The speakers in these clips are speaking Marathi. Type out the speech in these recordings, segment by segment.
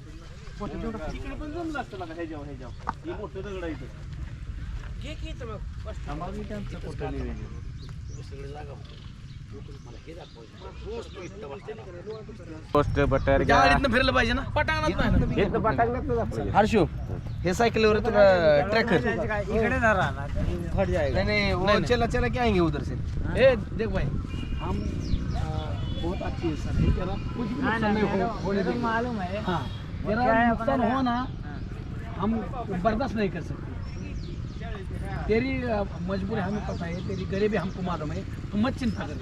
तिकडे पण जमलं असतं लागा ह्याच्यावर ह्याच्यावर हे मोठं दगड आहे इथं. थांबावी त्यांचं कुठं निवेदन. पोस्ट बटर गाडीतनं फिरलं पाहिजे ना पटांगणात नाही ना. हर्षू हे सायकलवर तुला ट्रॅकर इकडे धरा ना फट जाएगा नहीं नहीं वो चला चला क्या आएंगे उधर से ए देख भाई हम बहुत अच्छी सर। है जरा कुछ भी नुकसान नहीं हो होने देंगे मालूम है। हाँ जरा है नुकसान हो ना हम बर्दाश्त नहीं कर सकते। तेरी मजबूरी हमें पता है तेरी गरीबी हमको मालूम है। तू मत चिंता कर।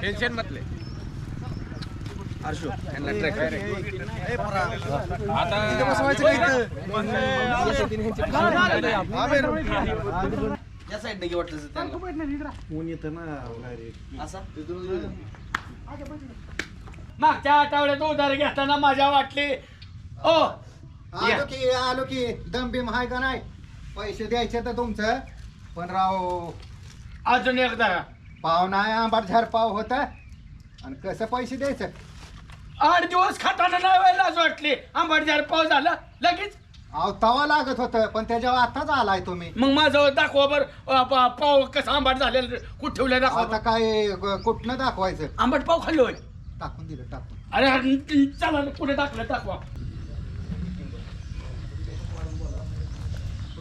टेंशन मत ले। या नाही वाटलं ऊन येतं ना असा मागच्या आठवड्यात उधार घेताना मजा वाटली. ओ आलो की आलो की. दम बिम हाय का नाही? पैसे द्यायचे तर तुमचं. पण राव अजून एकदा. पाव नाही आंबाट झार पाव होत. आणि कसं पैसे द्यायचं? आठ दिवस खाताना नाही व्हायला असं वाटली. आंबट जार पाऊस झाला. लगेच अहो तवा लागत होतं पण त्याच्यावर आताच आलाय तुम्ही. मग माझं दाखवा बर. पाव कसं आंबट झालेलं कुठे ठेवलं दाखवा आता काय ग- कुठनं दाखवायचं? आंबट पाव खाल्लो होय. टाकून दिलं टाकून. अरे अरे, चला ना, कुठे टाकलं दाखवा.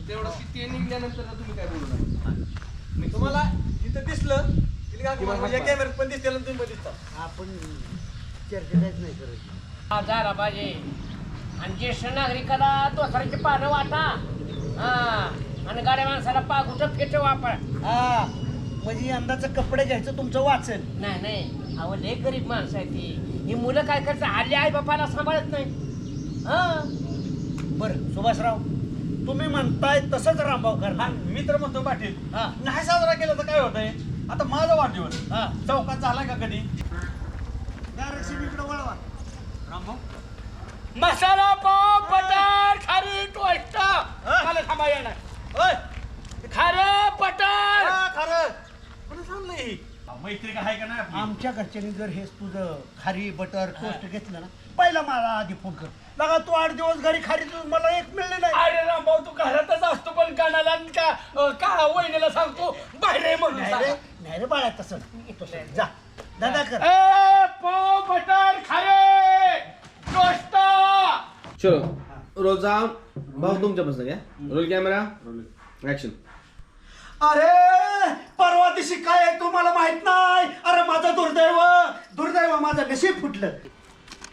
तेवढं किती निघल्यानंतर तुम्ही काय बोलू नका. तुम्हाला जिथं दिसलं कॅमेऱ्यात पण दिसते तुम्ही पण दिसता. आपण चर्चा काहीच नाही करत पाहिजे. आणि ज्येष्ठ नागरिकाला दोसराची पानं वाटा. हा. आणि गाड्या माणसाला पागुट फेट वापर हा. म्हणजे यंदाचं कपडे घ्यायचं तुमचं वाचेल. नाही नाही. अहो लय गरीब माणसं आहे ती. ही मुलं काय करतात? हल्ली आई बापाला सांभाळत नाही हा. बरं सुभाषराव तुम्ही म्हणताय तसंच रामभाव करणार मी तर म्हणतो पाटील. हा. नाही साजरा केला तर काय होतंय? आता माझा वाढदिवस. हा. चौकात झाला का कधी? इकडे वळवा. मसाला पाव बटर खारी टोस्ट. मला थांबा येणार खारं बटर. ही? मैत्री का आहे का नाही आपली? आमच्या घरच्यांनी जर हेच तुझं खारी बटर टोस्ट घेतलं ना पहिला मला आधी फोन कर. लगा तू आठ दिवस घरी खारी तू मला एक मिळले नाही. अरे रामभाऊ तू घरातच असतो पण कानाला आणि का अं, का वहिनीला सांगतो? बाहेर आहे म्हणून नाही रे सांगा. नाही रे बाळा तसं तसं. जा. दादा कर. ए पाव बटर खारे टोस्ट. चलो साहब भाऊ तुमच्यापासून घ्या रोल कॅमेरा ऍक्शन अरे परवा दिवशी काय आहे तुम्हाला माहीत नाही? अरे माझं दुर्दैव दुर्दैव माझं नशीब फुटलं.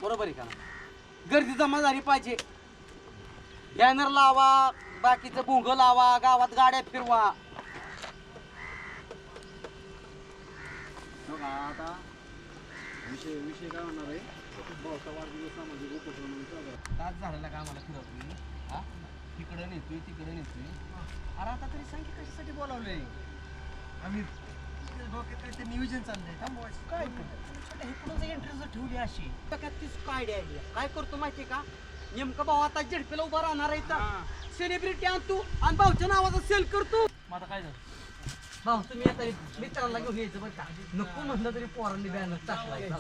बरोबर आहे का? गर्दी जमा झाली पाहिजे. बॅनर लावा बाकीचं भोंग लावा गावात गाड्या फिरवा. आता विषय विषय काय होणार आहे? तास झालेला का आम्हाला फिरवतोय हा? तिकडं नेतोय तिकडं नेतोय. अरे आता तरी सांग की कशासाठी बोलावलंय? आम्ही डोक्यात काहीतरी नियोजन चाललंय? थांबवायचं काय? हे कुणाचं एंट्री ठेवली अशी. डोक्यात तीच काय आयडिया काय करतो माहितीये का? नेमकं भाऊ आता झेडपीला उभा राहणार आहे सेलिब्रिटी आणतो आणि भाऊच्या नावाचा सेल करतो. मग आता काय झालं? भाऊ तुम्ही आता मित्रांना घेऊन यायचं बरं का? नको म्हणलं तरी पोरांनी बॅनर टाकला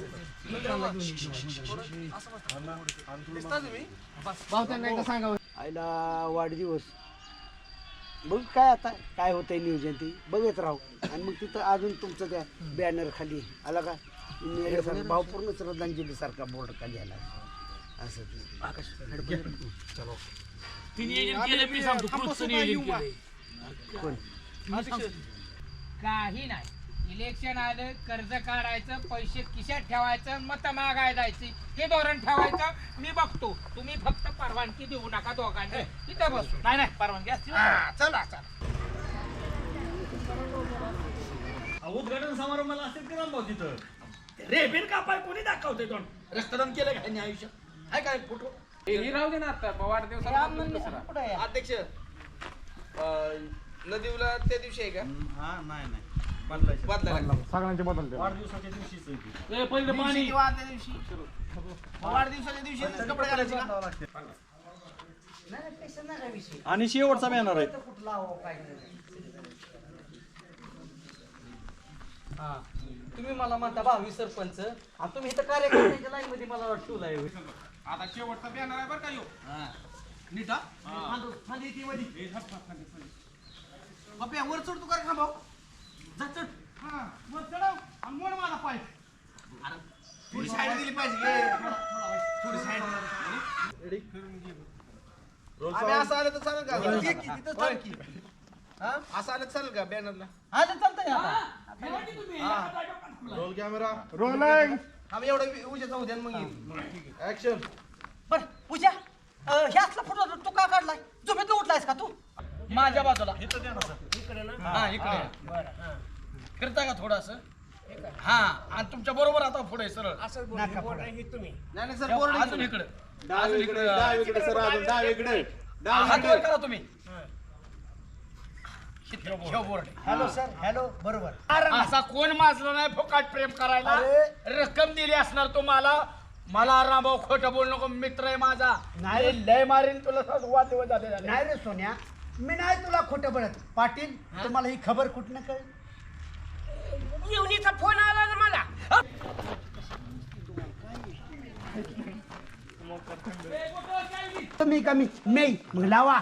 मित्रांना भाऊ त्यांना एकदा सांगावं आईला वाढदिवस. बघ काय आता काय होतंय नियोजन ते. बघत राहू. आणि मग तिथं अजून तुमचं त्या बॅनर खाली. आला का? मेल्यासारखं भावपूर्ण श्रद्धांजली सारखा बोर्ड खाली आला असं ते. तिने नियोजन केलं मी सांगतो पुढचं नियोजन केलंय. कोण? काही नाही. इलेक्शन आलं कर्ज काढायचं पैसे खिशात ठेवायचं मत मागाय जायची. हे धोरण ठेवायचं मी बघतो. तुम्ही फक्त परवानगी देऊ नका दोघांनी. तिथे बसू नाही नाही परवानगी असते. चला चला. अहो, उद्घाटन समारंभाला असतील की रामभाऊ तिथं? रेबीन कापाय कोणी दाखवते दोन? रक्तदान केलं का ह्यांनी आयुष्यात? हाय काय फोटो? हे राहू दे ना आता. वाढदिवसाला कुठं आहे? अध्यक्ष अं, नदीवला त्या दिवशी आहे का? हा नाही नाही. बदलायचं. बदलायला वाढदिवसाच्या दिवशीच आहे ती. ए, पहिलं पाणी. वाढदिवसाच्या दिवशी कपडे घालायचे. का आणि शेवटचा बॅनर आहे. हा. तुम्ही मला म्हणता भावी सरपंच. आणि तुम्ही इथं कार्यकर्त्यांच्या लाईन मध्ये मला वाटतो आता शेवटचा बॅनर आहे बरं का. नीट हा? बाप्या वर चढतो का रे खांबाव जा चढ. हा, वर चढव आणि मोड माझा पाय. थोडी साईड दिली पाहिजे. थोडी साईड आम्ही असं आलं तर चालेल का? हा? असं आलं तर चालेल का बॅनरला हा ते चालतंय आता. रोल कॅमेरा रोलिंग आम्ही एवढं उद्या जाऊ द्या मग ऍक्शन बर पूजा अं, हे असला फोटो तू का काढलाय झोपेत उठलायस का तू? माझ्या बाजूला. हा इकडे. फिरता का थोडस? हा आणि तुमच्या बरोबर आता पुढे सरळ. नाही नाही सर बोर्ड अजून इकडे. अजून इकडे डावीकडे सर अजून डावीकडे हात वर करा तुम्ही. ह्यो बोर्ड. हॅलो सर हॅलो बरोबर. असा कोण माजला नाही फुकाट प्रेम करायला? रक्कम दिली असणार तुम्हाला. मला रामभाऊ खोटं बोल नको मित्र आहे माझा. नाही. लय मारीन तुला वाद झाले. नाही रे सोन्या. मी नाही तुला खोटं बोलत. पाटील तुम्हाला ही खबर कुठनं कळ येऊनीचा फोन आला ना मला. तुम्ही कमी नाही मग लावा.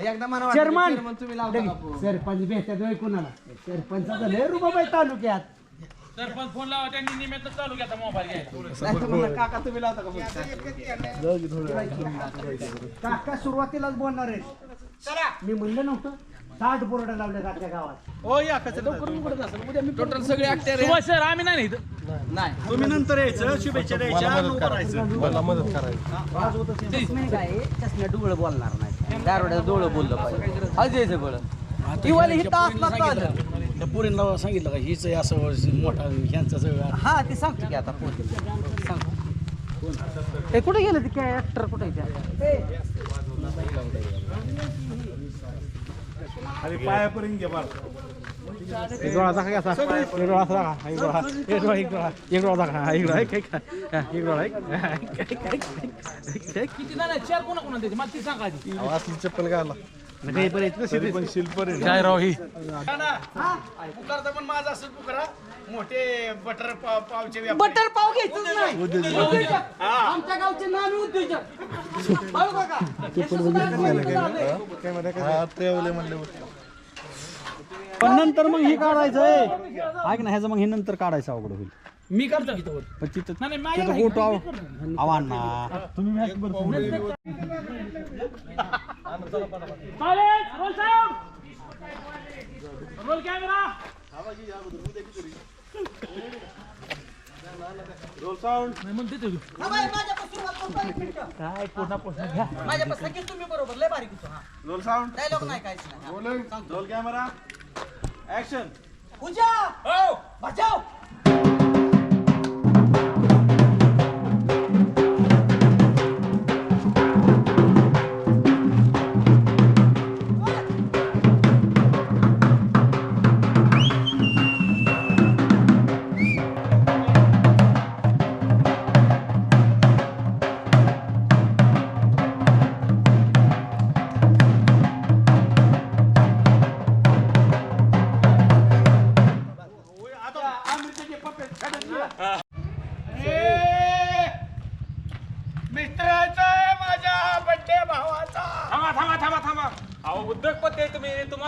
एकदा मला चेअरमन. तुम्ही लावता सरपंच होय कुणाला? सरपंचाचा लय रुबाब आहे तालुक्यात. सरपंच फोन लावा त्यांनी निमित्त चालू घ्या मोबाईल घ्यायला. काका तुम्ही लावता का काका सुरुवातीलाच बोलणार आहे मी म्हणलं नव्हतं. साठ बोर्ड लावले आपल्या गावात. टोटल सगळे ऍक्टर सर आम्ही नाही इथं. तुम्ही नंतर यायचं शुभेच्छा द्यायच्या आणि उभं राहायचं. काय चष्म्या डोळं बोलणार नाही. दारोड्या डोळं बोललं पाहिजे. अजयचं बळ दिवाळी हिथं असला चालेल त्या पोरींना सांगितलं का हीच आहे असं मोठा ह्यांचं सगळं हा ते सांगतो की आता पोहोच सांगतो ते कुठे गेले ते काय ऍक्टर कुठे त्या पायापर्यंत घे बार किती जण आहेत? चार कोणा कोणा त्याची मला ती सांगा आधी. चप्पल घाला काय राव ही? पुकारता पण माझा असं पुकारा. मोठे बटर पाव पावचे व्यापारी. बटर पाव घ्यायचंच नाही. उद्योजक. आमच्या गावचे नामी उद्योजक. बरोबर का हे सुद्धा झालंय. पण नंतर मग हे काढायचं ऐक ना ह्याचं मग हे नंतर काढायचं अवघड होईल. मी करतो इथं वर. पण तिथं नाही, नाही, माझ्या तिथं नाही, फोटो मी करतो. आव्हान ना तुम्ही साऊंड. रोल कॅमेरा नाही, म्हणते ते. हा बाई, माझ्यापासून वाचून पाहिजे मिनिटं. काय घ्या माझ्यापासून तुम्ही बरोबर लय बारीक होतो हा रोल साऊंड डायलॉग नाही काहीच नाही हा. Rolling roll camera action Pooja हो बचाव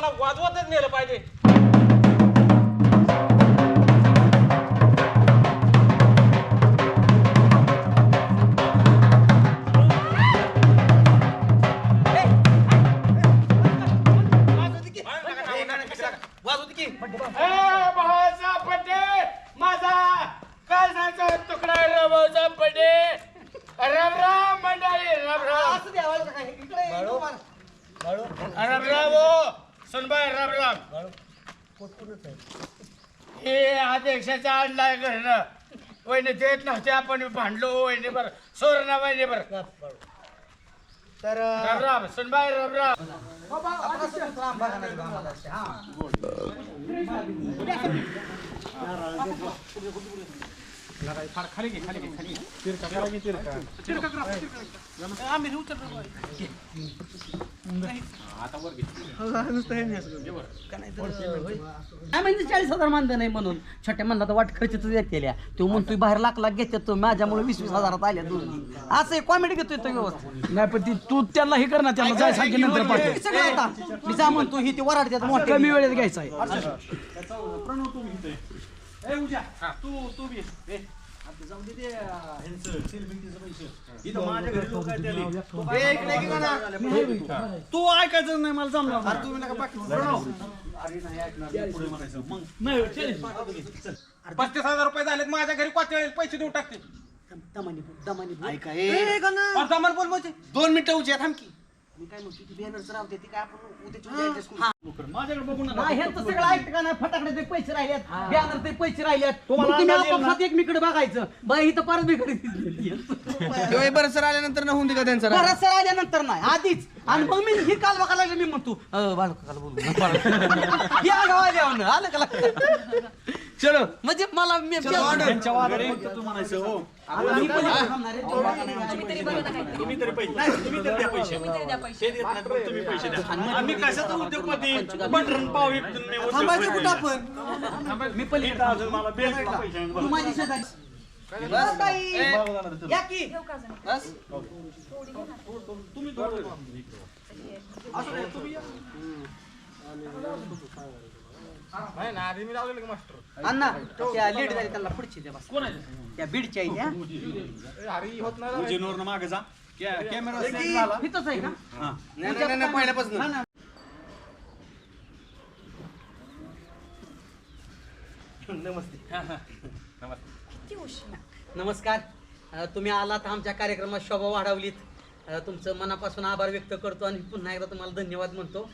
मला तुम्हाला वाजवतच नेलं पाहिजे. अध्यक्षाचा आणलाय घरनं वहिनी देत नव्हते आपण भांडलो वहिनी बर. सोरणा वहिनी बर. तर राम राम सुनबाई राम राम आपला काय म्हणजे चाळीस हजार मानधन नाही म्हणून छोट्या म्हणला तर वाट खर्च येतेल्या तो म्हणतोय बाहेर लाख लाख घेतात तो माझ्यामुळे वीस वीस हजारात आल्या दोन्ही असं कॉमेडी घेतोय तो व्यवस्थित नाही पण ती तू त्यांना हे कर ना त्यांना जाय सांगे नंतर पाठव सगळं आता मी जा म्हणतो ही ती वराडतात मोठ्या कमी वेळेत घ्यायचा आहे तू ऐकायचं नाही मला जमणार तुम्ही नका बाकी पस्तीस हजार रुपये झालेत माझ्या घरी क्वाचळे पैसे देऊन टाकते दमानी दमानी ऐका और सामान बोल बोलते. दोन मिनिटं उद्या थांब की. मी काय म्हणतो ती बॅनरच राहते ती काय आपण उद्याची उद्या adjust करू. माझ्याकडे बघू नका. नाही, ह्यांचं सगळं ऐकतं का नाही? फटाकडे ते पैसे राहिलेत. बॅनर ते पैसे राहिलेत. तुम्हाला मग तुम्ही अंदाज येईल ना? आपापसात एकमेकडे बघायचं. बाई इथं परत बिकडे तेव्हा बरं सर आल्यानंतर ना होऊन दे का त्यांचं राग? परत सर आल्यानंतर नाही आधीच. आणि मग मी ही काल बघायला लागले मी म्हणतो बाळकाला बोलू हे आगाव आल्यावर आलं का लक्षात? चलो. म्हणजे मला मी त्यांच्या वादात फक्त तू म्हणायचं हो. मी. तुम्ही तरी पैसे नाही तुम्ही तरी द्या पैसे. ते देत नाहीत, मग तुम्ही पैसे द्या. आम्ही कशाचं उद्योगपती? बटरन पाव विकतो मी उद्योगपती. मी पलीकडे इथं अजून मला बेल्टला पैसे नाही. तू माझी शेजारी. बस ताई. या की. बस. नाही ना आधी मी लावलेलं की मास्टर? अण्णा त्या लीड झाली त्यांना पुढची द्या बस. त्या बीडच्या आहे त्या. हरी होत नाही उजेनवरनं मागे जा. कॅ- कॅमेरा सेट झाला. इथंच आहे का? हा. नाही, नाही, नाही, पहिल्यापासून. ना, ना. नमस्कार. अ, तुम्ही आलात आमच्या कार्यक्रमात शोभा वाढवलीत. अ, तुमचं मनापासून आभार व्यक्त करतो आणि पुन्हा एकदा तुम्हाला धन्यवाद म्हणतो.